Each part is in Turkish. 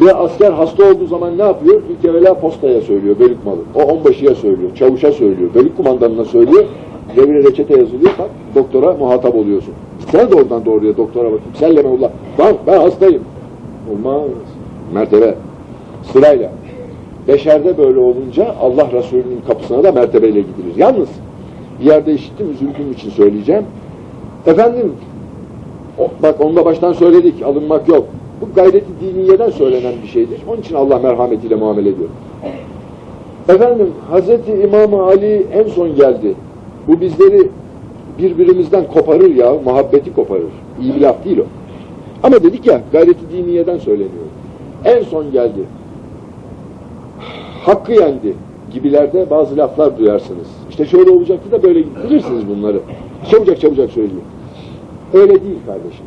Bir asker hasta olduğu zaman ne yapıyor? İlk postaya söylüyor, bölük malı. O onbaşıya söylüyor, çavuşa söylüyor, bölük kumandanına söylüyor. Devre reçete yazılıyor, bak doktora muhatap oluyorsun. Sen de oradan doğruya doktora bakayım. Selleme ullah. Bak ben hastayım. Olmaz. Mertebe. Sırayla. Beşerde böyle olunca Allah Resulü'nün kapısına da mertebeyle gidilir. Yalnız bir yerde işittim, üzüldüğüm için söyleyeceğim. Efendim, bak onu da baştan söyledik, alınmak yok. Bu gayreti diniyeden söylenen bir şeydir. Onun için Allah merhametiyle muamele ediyor. Efendim, Hazreti İmam Ali en son geldi. Bu bizleri birbirimizden koparır ya, muhabbeti koparır. İyi bir laf değil o. Ama dedik ya, gayreti diniyeden söyleniyor. En son geldi. Hakkı yendi gibilerde bazı laflar duyarsınız. İşte şöyle olacaktı da böyle bilirsiniz bunları. Çabucak çabucak söyleyeyim. Öyle değil kardeşim.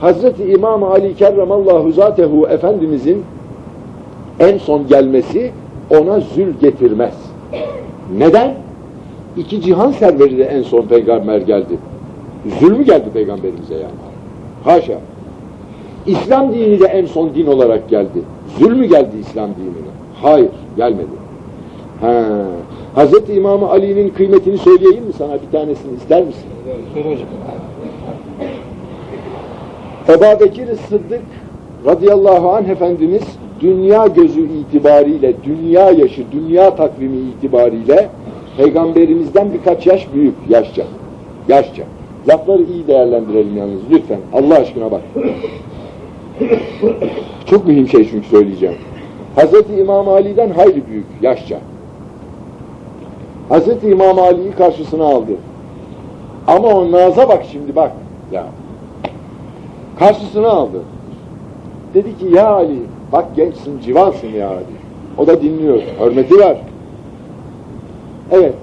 Hazreti İmam Ali Kerramallahu Zatehu Efendimizin en son gelmesi ona zül getirmez. Neden? İki cihan serveri de en son peygamber geldi. Zulmü geldi peygamberimize yani. Haşa. İslam dini de en son din olarak geldi. Zulmü geldi İslam dinine. Hayır, gelmedi. Ha. Hazreti İmam Ali'nin kıymetini söyleyeyim mi sana bir tanesini ister misin? Söyle hocam. Ebu Bekir Sıddık radıyallahu anh Efendimiz dünya gözü itibariyle, dünya yaşı, dünya takvimi itibariyle peygamberimizden birkaç yaş büyük, yaşça. Yaşça. Lafları iyi değerlendirelim yalnız lütfen. Allah aşkına bak. Çok mühim şey çünkü söyleyeceğim. Hazreti İmam Ali'den hayli büyük, yaşça. Hazreti İmam Ali'yi karşısına aldı. Ama o naza bak şimdi bak. Ya karşısına aldı. Dedi ki ya Ali bak gençsin civansın ya Ali. O da dinliyor. Hürmeti var. Evet.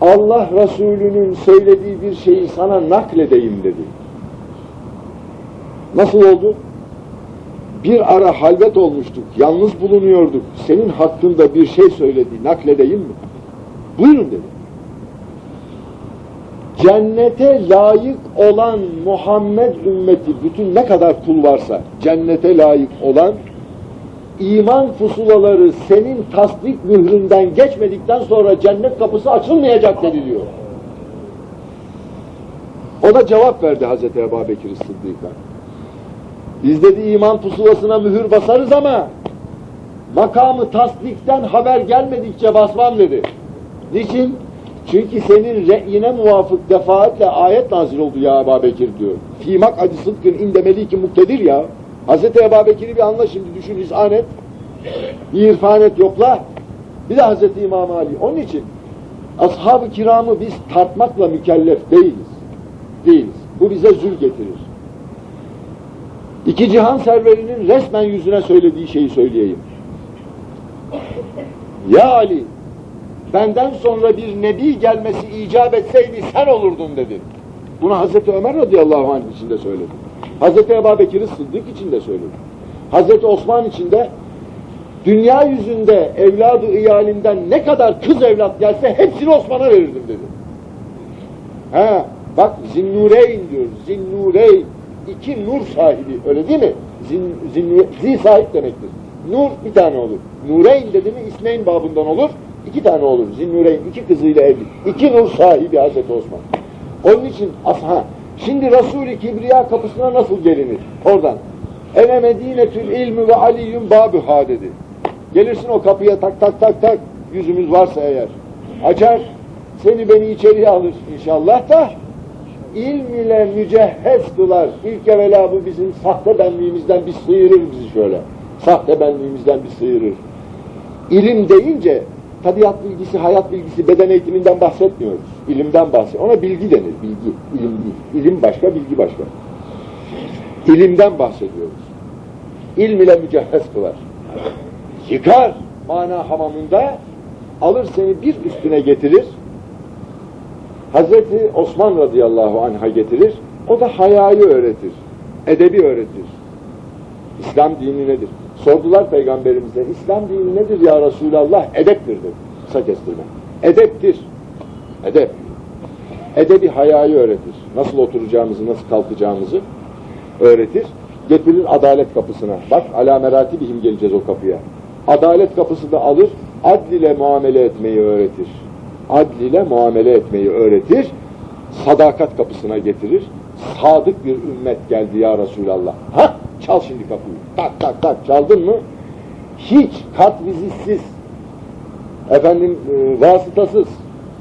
Allah Resulü'nün söylediği bir şeyi sana nakledeyim dedi. Nasıl oldu? Bir ara halvet olmuştuk, yalnız bulunuyorduk. Senin hakkında bir şey söyledi, nakledeyim mi? Buyurun dedi cennete layık olan Muhammed ümmeti bütün ne kadar kul varsa cennete layık olan iman pusulaları senin tasdik mühründen geçmedikten sonra cennet kapısı açılmayacak dedi. O da cevap verdi Hazreti Ebu Bekir Sıddık'a. Biz dedi iman pusulasına mühür basarız ama makamı tasdikten haber gelmedikçe basmam dedi. Niçin? Çünkü senin re'yine muvafık defaatle ayet nazil oldu ya Ebu Bekir diyor. Fimak acı sıdkın inde meliki muktedir ya. Hazreti Ebu Bekir'i bir anla şimdi düşün izan et. Bir irfan et yokla. Bir de Hazreti İmam Ali. Onun için ashab-ı kiramı biz tartmakla mükellef değiliz. Değiliz. Bu bize zül getirir. İki cihan serverinin resmen yüzüne söylediği şeyi söyleyeyim. Ya Ali, benden sonra bir nebi gelmesi icap etseydi sen olurdun dedi. Bunu Hazreti Ömer radıyallahu anh için de söyledi. Hazreti Ebu Bekir Sıddık için de söyledi. Hazreti Osman için de dünya yüzünde evladı iyalinden ne kadar kız evlat gelse hepsini Osman'a verirdim dedi. Ha, bak Zinnureyn diyor. Zinnureyn. iki nur sahibi öyle değil mi? Zin, zin, zi sahip demektir. Nur bir tane olur. Nureyn dedi mi İsmeyn babından olur. İki tane olur. Zinnureyn iki kızıyla evli. İki nur sahibi Hazreti Osman. Onun için asha. Şimdi Resul-i Kibriya kapısına nasıl gelinir? Oradan. Ene medinetül ilmi ve aliyyum babüha dedi. Gelirsin o kapıya tak tak tak tak. Yüzümüz varsa eğer. Açar. Seni beni içeriye alır inşallah da ilm ile mücehhez kılar. İlk evvela bu bizim sahte benliğimizden bir sıyırır bizi şöyle. Sahte benliğimizden bir sıyırır. İlim deyince tabiat bilgisi, hayat bilgisi, beden eğitiminden bahsetmiyoruz. İlimden bahsediyoruz. Ona bilgi denir, bilgi. İlim değil. İlim başka, bilgi başka. İlimden bahsediyoruz. İlm ile mücehhez kılar. Yıkar mana hamamında, alır seni bir üstüne getirir, Hazreti Osman radıyallahu anh'a getirir, o da hayayı öğretir, edebi öğretir. İslam dini nedir? Sordular peygamberimize, İslam dini nedir ya Resulallah? Edeptir dedi. Kısa kestirme. Edeptir. Edep. Edebi hayayı öğretir. Nasıl oturacağımızı, nasıl kalkacağımızı öğretir. getirir adalet kapısına. Bak ala meratibihim geleceğiz o kapıya. Adalet kapısı da alır, adl ile muamele etmeyi öğretir. Adl ile muamele etmeyi öğretir. Sadakat kapısına getirir. Sadık bir ümmet geldi ya Resulallah. Ha, çal şimdi kapıyı. Tak tak tak çaldın mı? Hiç kart vizitsiz, efendim e, vasıtasız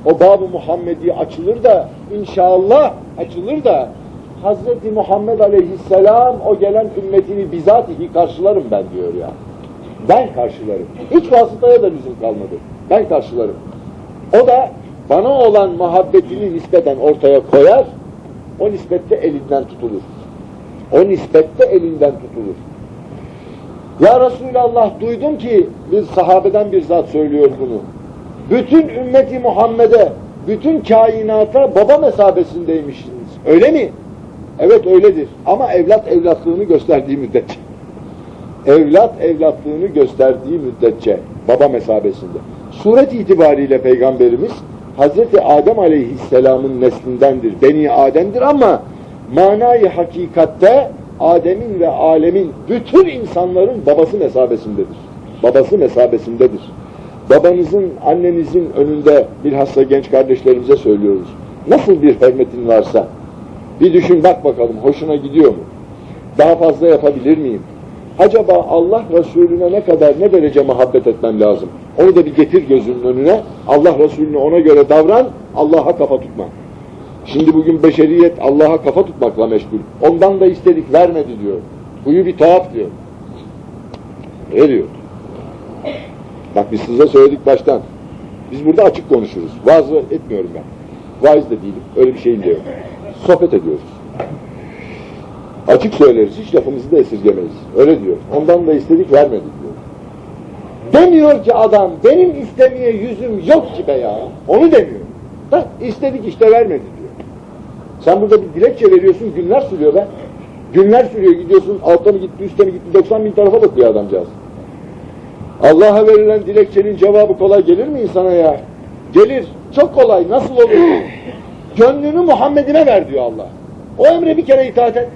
o Bab-ı Muhammedi açılır da inşallah açılır da Hazreti Muhammed Aleyhisselam o gelen ümmetini bizatihi karşılarım ben diyor ya. Ben karşılarım. Hiç vasıtaya da lüzum kalmadı. Ben karşılarım. O da bana olan muhabbetini nispeten ortaya koyar. O nispette elinden tutulur. O nispette elinden tutulur. Ya Resulallah duydum ki bir sahabeden bir zat söylüyor bunu. Bütün ümmeti Muhammed'e, bütün kainata baba mesabesindeymişsiniz. Öyle mi? Evet öyledir. Ama evlat evlatlığını gösterdiği müddetçe. Evlat evlatlığını gösterdiği müddetçe baba mesabesinde. Suret itibariyle Peygamberimiz Hazreti Adem Aleyhisselam'ın neslindendir. Beni Adem'dir ama manayı hakikatte Adem'in ve alemin bütün insanların babası mesabesindedir. Babası mesabesindedir. Babanızın, annenizin önünde bilhassa genç kardeşlerimize söylüyoruz. Nasıl bir hürmetin varsa bir düşün bak bakalım hoşuna gidiyor mu? Daha fazla yapabilir miyim? Acaba Allah Resulüne ne kadar ne derece muhabbet etmem lazım? Onu da bir getir gözünün önüne. Allah Resulüne ona göre davran, Allah'a kafa tutma. Şimdi bugün beşeriyet Allah'a kafa tutmakla meşgul. Ondan da istedik vermedi diyor. Huyu bir tuhaf diyor. Ne diyor? Bak biz size söyledik baştan. Biz burada açık konuşuruz. Vaaz etmiyorum ben. Vaiz de değilim. Öyle bir şeyim de yok. Sohbet ediyoruz. Açık söyleriz. Hiç lafımızı da esirgemeyiz. Öyle diyor. Ondan da istedik vermedi diyor. Demiyor ki adam benim istemeye yüzüm yok ki be ya. Onu demiyor. Da istedik işte vermedi diyor. Sen burada bir dilekçe veriyorsun günler sürüyor be. Günler sürüyor gidiyorsun altta mı gitti üstte mi gitti 90 bin tarafa bakıyor adamcağız. Allah'a verilen dilekçenin cevabı kolay gelir mi insana ya? Gelir. Çok kolay. Nasıl olur? Gönlünü Muhammed'ine ver diyor Allah. O emre bir kere itaat et.